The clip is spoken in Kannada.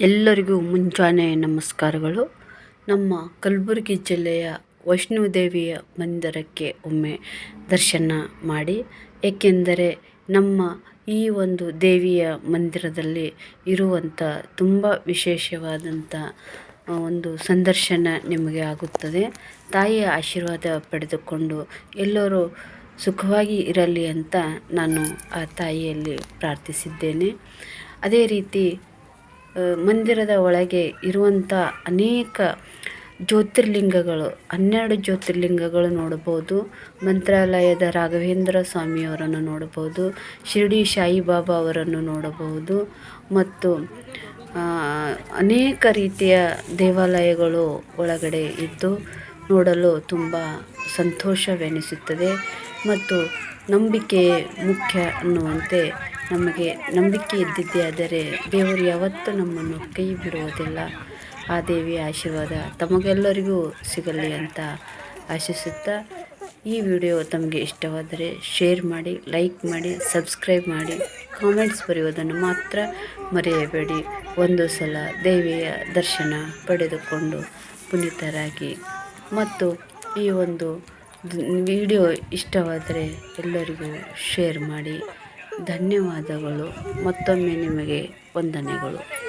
ಎಲ್ಲರಿಗೂ ಮುಂಜಾನೆ ನಮಸ್ಕಾರಗಳು. ನಮ್ಮ ಕಲಬುರಗಿ ಜಿಲ್ಲೆಯ ವೈಷ್ಣೋದೇವಿಯ ಮಂದಿರಕ್ಕೆ ಒಮ್ಮೆ ದರ್ಶನ ಮಾಡಿ. ಏಕೆಂದರೆ ನಮ್ಮ ಈ ಒಂದು ದೇವಿಯ ಮಂದಿರದಲ್ಲಿ ಇರುವಂಥ ತುಂಬ ವಿಶೇಷವಾದಂಥ ಒಂದು ಸಂದರ್ಶನ ನಿಮಗೆ ಆಗುತ್ತದೆ. ತಾಯಿಯ ಆಶೀರ್ವಾದ ಪಡೆದುಕೊಂಡು ಎಲ್ಲರೂ ಸುಖವಾಗಿ ಇರಲಿ ಅಂತ ನಾನು ಆ ತಾಯಿಯಲ್ಲಿ ಪ್ರಾರ್ಥಿಸಿದ್ದೇನೆ. ಅದೇ ರೀತಿ ಮಂದಿರದ ಒಳಗೆ ಇರುವಂಥ ಅನೇಕ ಜ್ಯೋತಿರ್ಲಿಂಗಗಳು, ಹನ್ನೆರಡು ಜ್ಯೋತಿರ್ಲಿಂಗಗಳು ನೋಡಬಹುದು. ಮಂತ್ರಾಲಯದ ರಾಘವೇಂದ್ರ ಸ್ವಾಮಿಯವರನ್ನು ನೋಡಬಹುದು. ಶಿರಡಿ ಸಾಯಿಬಾಬಾ ಅವರನ್ನು ನೋಡಬಹುದು. ಮತ್ತು ಅನೇಕ ರೀತಿಯ ದೇವಾಲಯಗಳು ಒಳಗಡೆ ಇದ್ದು ನೋಡಲು ತುಂಬ ಸಂತೋಷವೆನಿಸುತ್ತದೆ. ಮತ್ತು ನಂಬಿಕೆ ಮುಖ್ಯ ಅನ್ನುವಂತೆ ನಮಗೆ ನಂಬಿಕೆ ಇದ್ದಿದ್ದೇ ಆದರೆ ದೇವರು ಯಾವತ್ತೂ ನಮ್ಮನ್ನು ಕೈ ಬಿಡುವುದಿಲ್ಲ. ಆ ದೇವಿಯ ಆಶೀರ್ವಾದ ತಮಗೆಲ್ಲರಿಗೂ ಸಿಗಲಿ ಅಂತ ಆಶಿಸುತ್ತಾ ಈ ವಿಡಿಯೋ ತಮಗೆ ಇಷ್ಟವಾದರೆ ಶೇರ್ ಮಾಡಿ, ಲೈಕ್ ಮಾಡಿ, ಸಬ್ಸ್ಕ್ರೈಬ್ ಮಾಡಿ, ಕಾಮೆಂಟ್ಸ್ ಬರೆಯುವುದನ್ನು ಮಾತ್ರ ಮರೆಯಬೇಡಿ. ಒಂದು ಸಲ ದೇವಿಯ ದರ್ಶನ ಪಡೆದುಕೊಂಡು ಪುನೀತರಾಗಿ. ಮತ್ತು ಈ ಒಂದು ವಿಡಿಯೋ ಇಷ್ಟವಾದರೆ ಎಲ್ಲರಿಗೂ ಶೇರ್ ಮಾಡಿ. ಧನ್ಯವಾದಗಳು. ಮತ್ತೊಮ್ಮೆ ನಿಮಗೆ ವಂದನೆಗಳು.